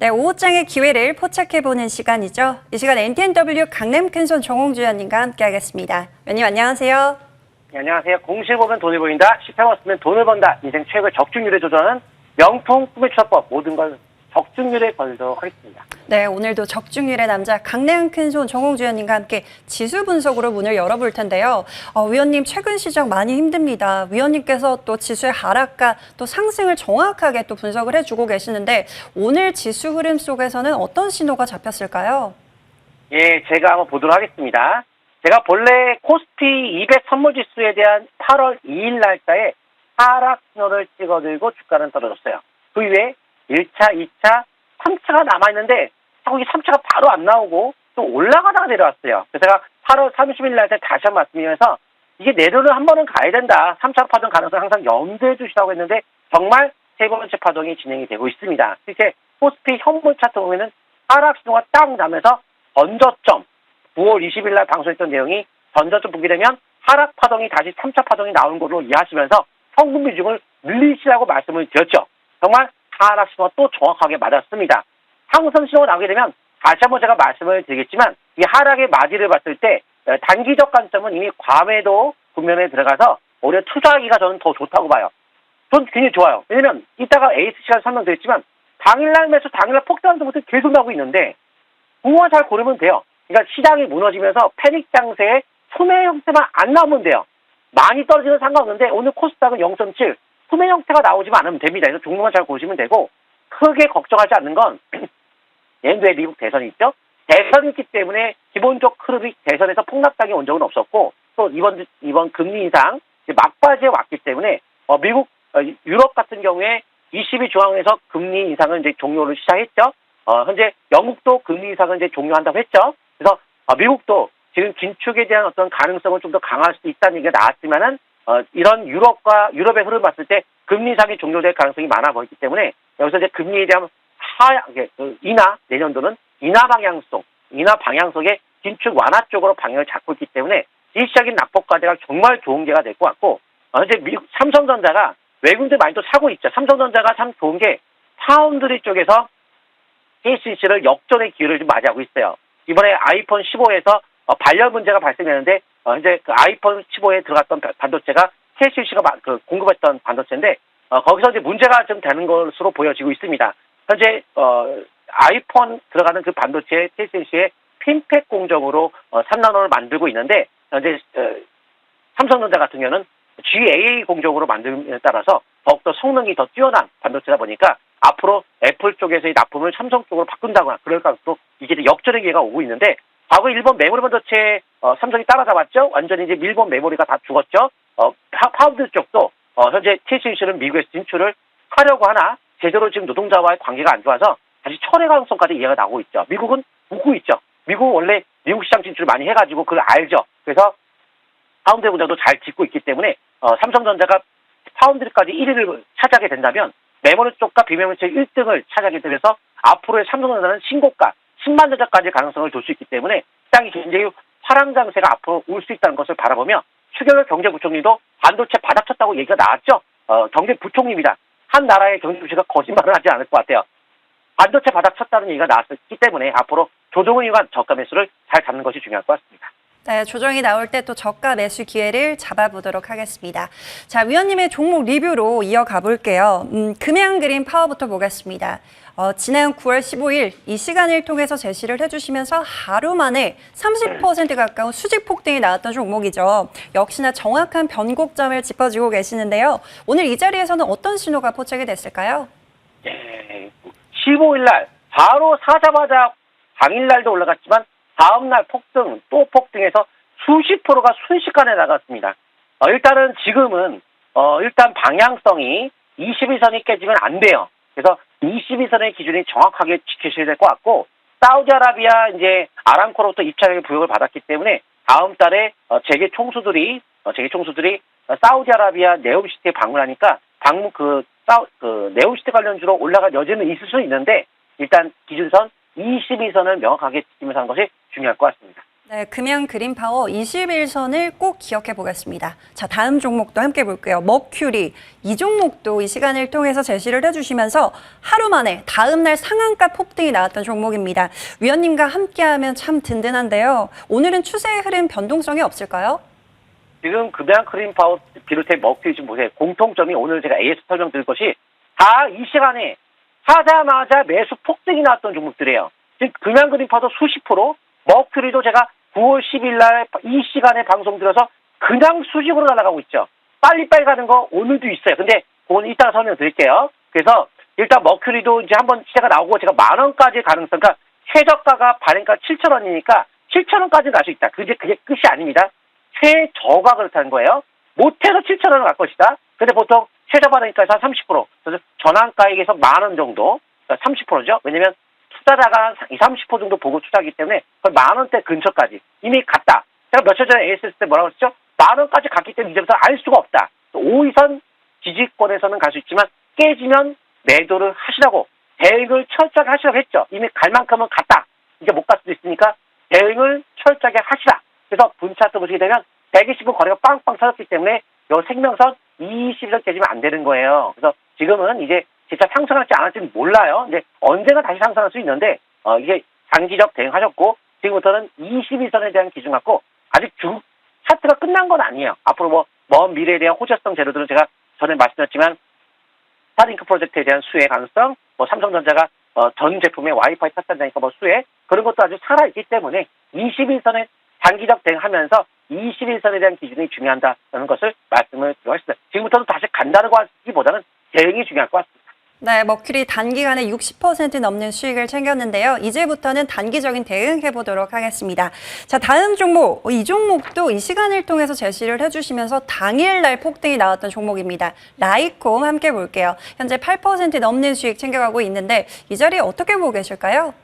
네, 오후장의 기회를 포착해보는 시간이죠. 이 시간 NTNW 강남 큰손 정홍주 위원님과 함께하겠습니다. 위원님 안녕하세요. 네, 안녕하세요. 공실 보면 돈을 보인다. 10회만 쓰면 돈을 번다. 인생 최고의 적중률에 조절하는 명품 꿈의 추사법 모든 걸 적중률에 걸도록 하겠습니다. 네, 오늘도 적중률의 남자 강남 큰손 정홍주 위원님과 함께 지수 분석으로 문을 열어볼 텐데요. 어, 위원님 최근 시장 많이 힘듭니다. 위원님께서 또 지수의 하락과 또 상승을 정확하게 또 분석을 해주고 계시는데 오늘 지수 흐름 속에서는 어떤 신호가 잡혔을까요? 예, 제가 한번 보도록 하겠습니다. 제가 본래 코스피 200 선물 지수에 대한 8월 2일 날짜에 하락 신호를 찍어들고 주가는 떨어졌어요. 그 이후에 1차, 2차, 3차가 남아있는데 자꾸 이 3차가 바로 안 나오고 또 올라가다가 내려왔어요. 그래서 제가 8월 30일 날짜 다시 한 번 말씀드리면서 이게 내려는 한 번은 가야 된다. 3차 파동 가능성 항상 염두해 주시라고 했는데 정말 세 번째 파동이 진행이 되고 있습니다. 이렇게 코스피 현물 차트 보면은 하락 신호가 딱 나면서 전저점 9월 20일 날 방송했던 내용이 전저점 보게 되면 하락 파동이 다시 3차 파동이 나온 걸로 이해하시면서 현금 비중을 늘리시라고 말씀을 드렸죠. 정말 하락 신호가 또 정확하게 맞았습니다. 상승 신호가 나오게 되면 다시 한번 제가 말씀을 드리겠지만 이 하락의 마디를 봤을 때 어, 단기적 관점은 이미 과매도 국면에 들어가서 오히려 투자하기가 저는 더 좋다고 봐요. 전 굉장히 좋아요. 왜냐면 이따가 ASC가 설명드렸지만 당일날 매수 당일날 폭등하는 것들 계속 나오고 있는데 공만 잘 고르면 돼요. 그러니까 시장이 무너지면서 패닉 장세에 소매 형태만 안 나오면 돼요. 많이 떨어지는 상관없는데 오늘 코스닥은 0.7 소매 형태가 나오지만 않으면 됩니다. 그래서 종목만 잘 고르시면 되고 크게 걱정하지 않는 건 내년도에 미국 대선이 있죠. 대선이 있기 때문에 기본적 흐름이 대선에서 폭락당이 온 적은 없었고 또 이번 이번 금리 인상 막바지에 왔기 때문에 어, 미국 어, 유럽 같은 경우에 22 중앙에서 금리 인상을 이제 종료를 시작했죠. 어, 현재 영국도 금리 인상을 이제 종료한다고 했죠. 그래서 어, 미국도 지금 긴축에 대한 어떤 가능성을 좀더 강화할 수 있다는 얘기가 나왔지만은 어, 이런 유럽과 유럽의 흐름 봤을 때 금리 인상이 종료될 가능성이 많아 보이기 때문에 여기서 이제 금리에 대한 하그 인하 내년도는 인하 방향성, 인하 방향성의 긴축 완화 쪽으로 방향을 잡고 있기 때문에 일시적인 낙폭 과대가 정말 좋은 게가 될 것 같고 어, 현재 미국 삼성전자가 외국인들 많이 또 사고 있죠. 삼성전자가 참 좋은 게 파운드리 쪽에서 KCC를 역전의 기회를 좀 맞이하고 있어요. 이번에 아이폰 15에서 어, 발열 문제가 발생했는데 어, 현재 그 아이폰 15에 들어갔던 바- 반도체가 마- 그 공급했던 반도체인데 어, 거기서 이제 문제가 좀 되는 것으로 보여지고 있습니다. 현재 어, 아이폰 들어가는 그 반도체 TSMC의 핀팩 공정으로 어, 3나노를 만들고 있는데 현재 어, 삼성전자 같은 경우는 GAA 공정으로 만듦에 따라서 더욱더 성능이 더 뛰어난 반도체다 보니까 앞으로 애플 쪽에서의 납품을 삼성 쪽으로 바꾼다거나 그럴 가능성도 이게 역전의 기회가 오고 있는데 과거 일본 메모리 반도체 어, 삼성이 따라잡았죠. 완전히 이제 일본 메모리가 다 죽었죠. 어, 파, 파운드 쪽도 어, 현재 TSMC는 미국에서 진출을 하려고 하나 제대로 지금 노동자와의 관계가 안 좋아서 다시 철회 가능성까지 이해가 나오고 있죠. 미국은 웃고 있죠. 미국은 원래 미국 시장 진출을 많이 해가지고 그걸 알죠. 그래서 파운드 공장도 잘 짓고 있기 때문에 어, 삼성전자가 파운드리까지 1위를 차지하게 된다면 메모리 쪽과 비메모리 쪽 1등을 차지하게 되면서 앞으로의 삼성전자는 신고가 10만 전자까지 가능성을 둘수 있기 때문에 시장이 굉장히 화랑 장세가 앞으로 올 수 있다는 것을 바라보며 추경호 경제부총리도 반도체 바닥쳤다고 얘기가 나왔죠. 어, 경제부총리입니다. 한 나라의 경제부총리가 거짓말을 하지 않을 것 같아요. 반도체 바닥쳤다는 얘기가 나왔기 때문에 앞으로 조정을 위한 저가 매수를 잘 잡는 것이 중요할 것 같습니다. 네, 조정이 나올 때 또 저가 매수 기회를 잡아보도록 하겠습니다. 자, 위원님의 종목 리뷰로 이어가 볼게요. 음, 금양 그린 파워부터 보겠습니다. 어, 지난 9월 15일 이 시간을 통해서 제시를 해주시면서 하루 만에 30% 가까운 수직 폭등이 나왔던 종목이죠. 역시나 정확한 변곡점을 짚어주고 계시는데요. 오늘 이 자리에서는 어떤 신호가 포착이 됐을까요? 예, 15일 날 바로 사자마자 당일 날도 올라갔지만 다음 날 폭등 또 폭등해서 수십 프로가 순식간에 나갔습니다. 어, 일단은 지금은 어, 일단 방향성이 22선이 깨지면 안 돼요. 그래서 22선의 기준이 정확하게 지켜져야 될 것 같고 사우디아라비아 이제 아람코로부터 입찰의 부역을 받았기 때문에 다음 달에 어, 재계 총수들이 어, 재계 총수들이 어, 사우디아라비아 네옴시티에 방문하니까 방문 그, 사우, 그 네옴시티 관련주로 올라갈 여지는 있을 수 있는데 일단 기준선 22선을 명확하게 지키면서 하는 것이 중요할 것 같습니다. 네, 금양 그린 파워 21선을 꼭 기억해 보겠습니다. 자, 다음 종목도 함께 볼게요. 머큐리. 이 종목도 이 시간을 통해서 제시를 해주시면서 하루 만에 다음날 상한가 폭등이 나왔던 종목입니다. 위원님과 함께하면 참 든든한데요. 오늘은 추세의 흐름 변동성이 없을까요? 지금 금양 크림 파워 비롯해 먹튀 지금 보세요. 공통점이 오늘 제가 AS 설명드릴 것이 다 이 시간에 하자마자 매수 폭등이 나왔던 종목들이에요. 지금 금양 그림 파도 수십 프로, 머큐리도 제가 9월 10일 날 이 시간에 방송 들어서 그냥 수직으로 날아가고 있죠. 빨리빨리 가는 거 오늘도 있어요. 근데 그건 이따가 설명드릴게요. 그래서 일단 머큐리도 이제 한번 시세가 나오고 제가 만 원까지 가능성, 그러니까 최저가가 발행가 7천 원이니까 7천 원까지 갈 수 있다. 그게 그게 끝이 아닙니다. 최저가 그렇다는 거예요. 못해서 7천 원을 갈 것이다. 근데 보통 최저 발행가에서 한 30%, 그래서 전환가액에서 만 원 정도, 그러니까 30%죠. 왜냐면 한 20, 30% 정도 보고 투자하기 때문에 만 원대 근처까지 이미 갔다. 제가 며칠 전에 ASS 때 뭐라고 했죠? 만 원까지 갔기 때문에 이제부터 알 수가 없다. 5위선 지지권에서는 갈 수 있지만 깨지면 매도를 하시라고 대응을 철저하게 하시라고 했죠. 이미 갈 만큼은 갔다. 이제 못 갈 수도 있으니까 대응을 철저하게 하시라. 그래서 분차트 보시게 되면 120은 거래가 빵빵 터졌기 때문에 요 생명선 20선 깨지면 안 되는 거예요. 그래서 지금은 이제 상승할지 안 할지는 몰라요. 근데 언제나 다시 상승할 수 있는데 어 이게 장기적 대응하셨고 지금부터는 21선에 대한 기준 갖고 아직 주 차트가 끝난 건 아니에요. 앞으로 뭐 먼 미래에 대한 호재성 재료들은 제가 전에 말씀드렸지만 스타링크 프로젝트에 대한 수혜 가능성, 뭐 삼성전자가 어, 전 제품에 와이파이 탑산다니까 뭐 수혜 그런 것도 아주 살아있기 때문에 21선에 장기적 대응하면서 21선에 대한 기준이 중요하다는 것을 말씀을 드렸습니다. 지금부터는 다시 간다고 하기보다는 대응이 중요할 것 같습니다. 네, 머큐리 단기간에 60% 넘는 수익을 챙겼는데요. 이제부터는 단기적인 대응 해보도록 하겠습니다. 자, 다음 종목. 이 종목도 이 시간을 통해서 제시를 해주시면서 당일날 폭등이 나왔던 종목입니다. 라이콤 함께 볼게요. 현재 8% 넘는 수익 챙겨가고 있는데 이 자리 어떻게 보고 계실까요?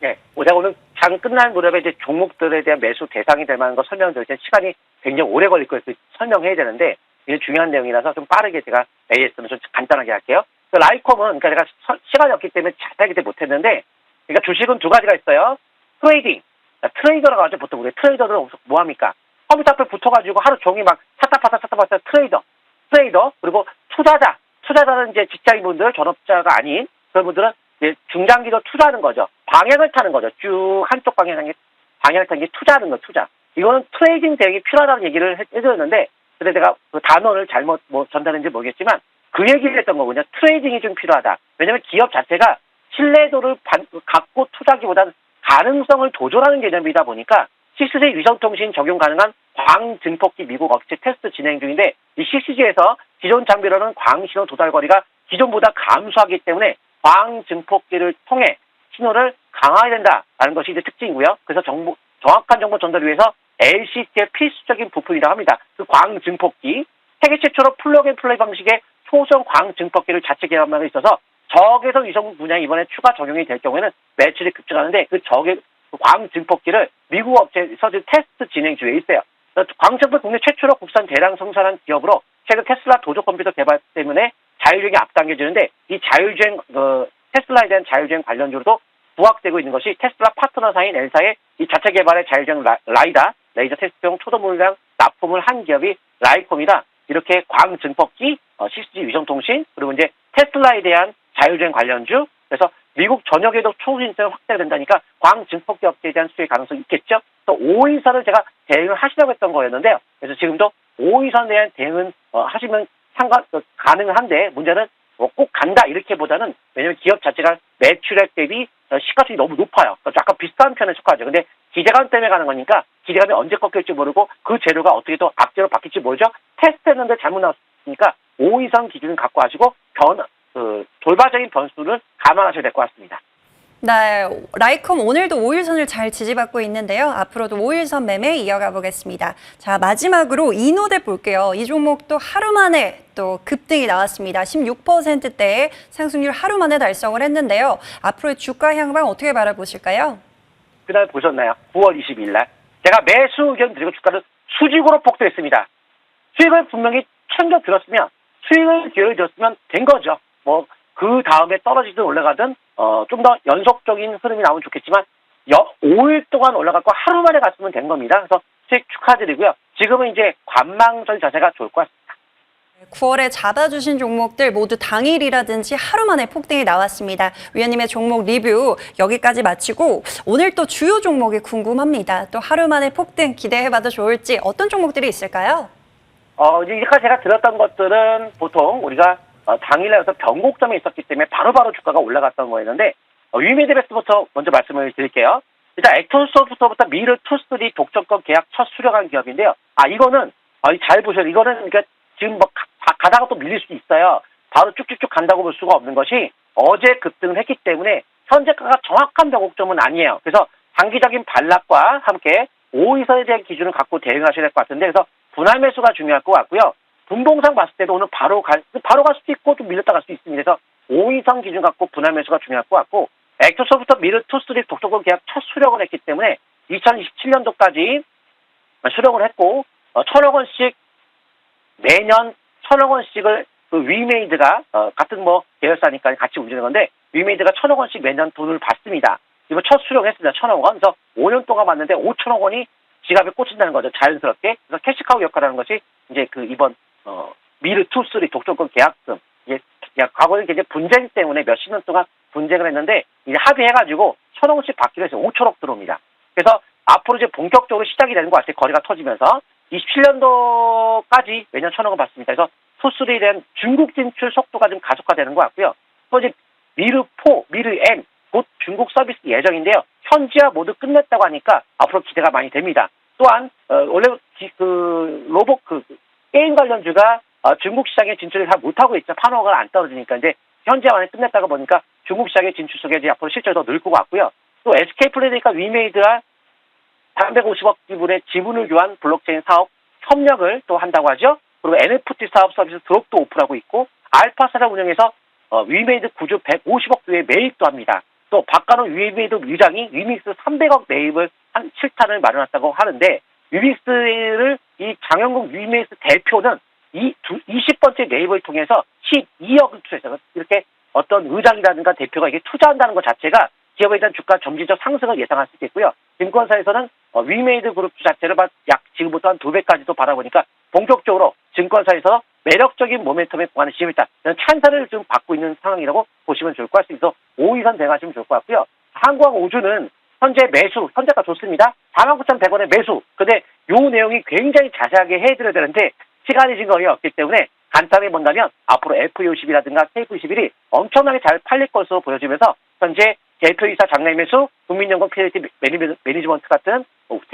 네, 오늘 장 끝난 무렵에 이제 종목들에 대한 매수 대상이 될 만한 거 설명드릴 때 시간이 굉장히 오래 걸릴. 그래서 설명해야 되는데 이게 중요한 내용이라서 좀 빠르게 제가 AS는 좀 간단하게 할게요. 그 라이콤은 그러니까 제가 서- 시간이 없기 때문에 자세하게 못했는데 그러니까 주식은 두 가지가 있어요. 트레이딩. 그러니까 트레이더라고 하죠. 보통 우리 트레이더는 뭐 합니까? 컴퓨터 앞에 붙어가지고 하루 종일 막 샀다파사 샀다파사 트레이더. 트레이더. 그리고 투자자. 투자자는 이제 직장인분들, 전업자가 아닌 그런 분들은 이제 중장기로 투자하는 거죠. 방향을 타는 거죠. 쭉 한쪽 방향 에 방향을 타는 게 투자하는 거, 투자. 이거는 트레이딩 대응이 필요하다는 얘기를 해- 해드렸는데, 근데 내가 그 단어를 잘못 뭐 전달했는지 모르겠지만, 그 얘기를 했던 거군요. 트레이딩이 좀 필요하다. 왜냐면 기업 자체가 신뢰도를 반- 갖고 투자기보다는 가능성을 도전하는 개념이다 보니까, 시스제 위성통신 적용 가능한 광증폭기 미국 업체 테스트 진행 중인데, 이 CCG에서 기존 장비로는 광신호 도달거리가 기존보다 감소하기 때문에 광증폭기를 통해 신호를 강화해야 된다라는 것이 이제 특징이고요. 그래서 정보, 정확한 정보 전달을 위해서 LCT의 필수적인 부품이라고 합니다. 그 광증폭기. 세계 최초로 플러그 앤 플레이 방식의 초성 광증폭기를 자체 개발하고 있어서 적에서 위성 분야에 이번에 추가 적용이 될 경우에는 매출이 급증하는데 그 적의 그 광증폭기를 미국 업체에서 지금 테스트 진행 중에 있어요. 광증폭 국내 최초로 국산 대량 생산한 기업으로 최근 테슬라 도조 컴퓨터 개발 때문에 자율주행이 앞당겨지는데 이 자율주행 어, 테슬라에 대한 자율주행 관련주로도 부각되고 있는 것이 테슬라 파트너사인 엘사의 이 자체 개발의 자율주행 라, 라이다 레이저 테스트용 초도 물량 납품을 한 기업이 라이콤이다. 이렇게 광증폭기, 어, CCG 위성통신 그리고 이제 테슬라에 대한 자율주행 관련주 그래서 미국 전역에도 초신성 확대가 된다니까 광증폭기 업체에 대한 수혜 가능성이 있겠죠. 또 5위선을 제가 대응을 하시려고 했던 거였는데요. 그래서 지금도 5위선에 대한 대응은 어, 하시면 상관 어, 가능한데 문제는 뭐꼭 간다 이렇게보다는 왜냐면 기업 자체가 매출액 대비 어, 시가총이 너무 높아요. 그래서 약간 비슷한 편에 속하죠. 근데 기대감 때문에 가는 거니까 기대감이 언제 꺾일지 모르고 그 재료가 어떻게 또 악재로 바뀔지 모르죠. 테스트했는데 잘못 나왔으니까 5위선 기준을 갖고 하시고 변, 그 돌발적인 변수를 감안하셔야 될 것 같습니다. 네, 라이콤 오늘도 5일선을 잘 지지받고 있는데요. 앞으로도 5일선 매매 이어가 보겠습니다. 자, 마지막으로 이노대 볼게요. 이 종목도 하루 만에 또 급등이 나왔습니다. 16%대의 상승률 하루 만에 달성을 했는데요. 앞으로의 주가 향방 어떻게 바라보실까요? 그날 보셨나요? 9월 22일 날. 제가 매수 의견 드리고 주가를 수직으로 폭등했습니다. 수익을 분명히 챙겨 들었으면, 수익을 기회를 들었으면 된 거죠. 뭐, 그 다음에 떨어지든 올라가든, 어, 좀 더 연속적인 흐름이 나오면 좋겠지만, 여, 5일 동안 올라갔고 하루 만에 갔으면 된 겁니다. 그래서 수익 축하드리고요. 지금은 이제 관망설 자세가 좋을 것 같습니다. 9월에 잡아주신 종목들 모두 당일이라든지 하루 만에 폭등이 나왔습니다. 위원님의 종목 리뷰 여기까지 마치고 오늘 또 주요 종목이 궁금합니다. 또 하루 만에 폭등 기대해봐도 좋을지 어떤 종목들이 있을까요? 어, 이제 여기까지 제가 들었던 것들은 보통 우리가 어, 당일날에서 변곡점에 있었기 때문에 바로바로 주가가 올라갔던 거였는데 어, 위메드베스트부터 먼저 말씀을 드릴게요. 일단 액톤소프트부터 미르 투스리 독점권 계약 첫 수령한 기업인데요. 아 이거는 아, 잘 보셔야 돼요. 이거는 그러니까 지금 뭐 가, 가다가 또 밀릴 수도 있어요. 바로 쭉쭉쭉 간다고 볼 수가 없는 것이 어제 급등을 했기 때문에 현재가가 정확한 변곡점은 아니에요. 그래서 장기적인 반락과 함께 5위선에 대한 기준을 갖고 대응하셔야 될 것 같은데 그래서 분할 매수가 중요할 것 같고요. 분봉상 봤을 때도 오늘 바로 갈, 바로 갈 수도 있고 좀 밀렸다 갈 수도 있습니다. 그래서 5위선 기준 갖고 분할 매수가 중요할 것 같고 액토소부터 미르 투스리 독점권 계약 첫 수령을 했기 때문에 2027년도까지 수령을 했고 어, 천억 원씩 매년 천억 원씩을 그 위메이드가 어, 같은 뭐 계열사니까 같이 움직이는 건데 위메이드가 천억 원씩 매년 돈을 받습니다. 이번 첫 수령했습니다. 천억 원. 그래서 5년 동안 받는데 5천억 원이 지갑에 꽂힌다는 거죠. 자연스럽게. 그래서 캐시카우 역할하는 것이 이제 그 이번 어, 미르 투 쓰리 독점권 계약금. 이제 야, 과거에 이제 분쟁 때문에 몇십 년 동안 분쟁을 했는데 이제 합의해가지고 천억 원씩 받기로 해서 5천억 들어옵니다. 그래서 앞으로 이제 본격적으로 시작이 되는 것 같아요. 거리가 터지면서 27년도까지 매년 천억원 받습니다. 그래서 투쓰리에 대한 중국 진출 속도가 좀 가속화되는 것 같고요. 또 이제 미르 4, 미르N 곧 중국 서비스 예정인데요. 현지화 모두 끝냈다고 하니까 앞으로 기대가 많이 됩니다. 또한 어, 원래 기- 그 로봇 그 게임 관련주가 어, 중국 시장에 진출을 잘 못하고 있죠. 판호가 안 떨어지니까 이제 현지화만에 끝냈다가 보니까 중국 시장에 진출 속에 이제 앞으로 실적이 더 늘 것 같고요. 또 SK 플레이니까 위메이드가 350억 기분의 지분을 교환 블록체인 사업 협력을 또 한다고 하죠. 그리고 NFT 사업 서비스 드롭도 오픈하고 있고 알파사를 운영해서 어, 위메이드 구조 150억 주의 매입도 합니다. 또 박간호 위메이드 위장이 위믹스 300억 매입을 한 7탄을 마련했다고 하는데 위믹스를 이 장영국 위믹스 대표는 이 두, 20번째 매입을 통해서 12억을 투자해서 이렇게 어떤 의장이라든가 대표가 이게 투자한다는 것 자체가 기업에 대한 주가 점진적 상승을 예상할 수 있겠고요. 증권사에서는 어, 위메이드 그룹 자체를 봐- 약 지금부터 한 두 배까지도 바라보니까 본격적으로 증권사에서 매력적인 모멘텀에 구하는 시험이 있다. 이런 찬사를 좀 받고 있는 상황이라고 보시면 좋을 것 같습니다. 5위선 대응하시면 좋을 것 같고요. 한국하고 우주는 현재 매수, 현재가 좋습니다. 49,100원의 매수. 근데 요 내용이 굉장히 자세하게 해드려야 되는데 시간이 지금 거의 없기 때문에 간단히 본다면 앞으로 F50이라든가 KF21이 엄청나게 잘 팔릴 것으로 보여지면서 현재 대표이사 장내 매수, 국민연금 매니- 매니지먼트 같은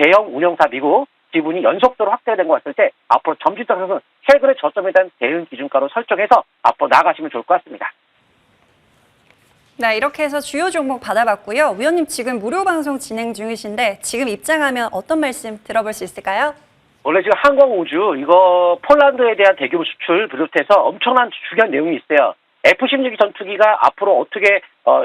대형 운영사 미국 지분이 연속도로 확대된 것 같을 때 앞으로 점진적 상승, 최근의 저점에 대한 대응 기준가로 설정해서 앞으로 나아가시면 좋을 것 같습니다. 네, 이렇게 해서 주요 종목 받아봤고요. 위원님 지금 무료 방송 진행 중이신데 지금 입장하면 어떤 말씀 들어볼 수 있을까요? 원래 지금 항공우주 이거 폴란드에 대한 대규모 수출 비롯해서 엄청난 중요한 내용이 있어요. F-16 전투기가 앞으로 어떻게 어,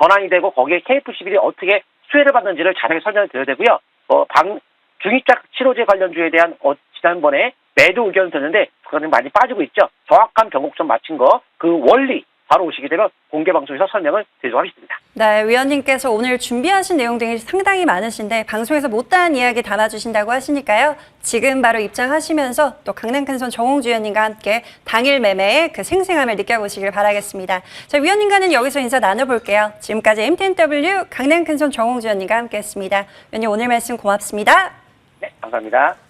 전환이 되고 거기에 KF-11이 어떻게 수혜를 받는지를 자세하게 설명을 드려야 되고요. 어, 방, 중입작 치료제 관련주에 대한 어, 지난번에 매도 의견을 듣는데 그거는 많이 빠지고 있죠. 정확한 변곡점 맞힌 거그 원리 바로 오시게 되면 공개 방송에서 설명을 드리도록 하겠습니다. 네, 위원님께서 오늘 준비하신 내용들이 상당히 많으신데 방송에서 못다한 이야기 담아주신다고 하시니까요. 지금 바로 입장하시면서 또 강남 큰손 정홍주 위원님과 함께 당일 매매의 그 생생함을 느껴보시길 바라겠습니다. 자, 위원님과는 여기서 인사 나눠볼게요. 지금까지 MTNW 강남 큰손 정홍주 위원님과 함께했습니다. 위원님 오늘 말씀 고맙습니다. 네, 감사합니다.